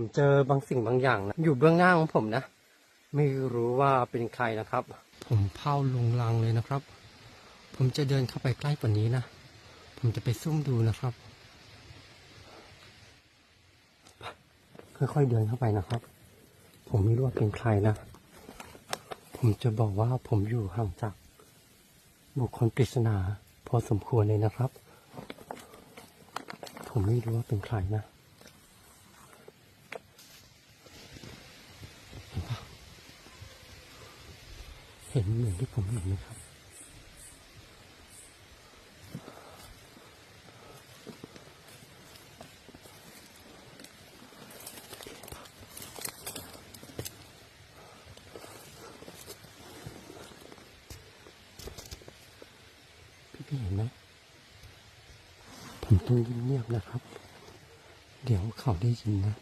ผมเจอบางสิ่งบางอย่างนะอยู่เบื้องหน้าของผมนะ ไม่รู้ว่าเป็นใครนะครับ ผมเผาลงลังเลยนะครับ ผมจะเดินเข้าไปใกล้กว่านี้นะ ผมจะไปซุ่มดูนะครับ ค่อยๆเดินเข้าไปนะครับ ผมไม่รู้ว่าเป็นใครนะ ผมจะบอกว่าผมอยู่ห่างจาก บุคคลปริศนาพอสมควรเลยนะครับ ผมไม่รู้ว่าเป็นใครนะ เห็นปะ เห็นเหมือนที่ผมเห็นไหมครับพี่พี่เห็นไหมผมต้องเงียบๆนะครับ เดี๋ยวเขาได้ยินนะ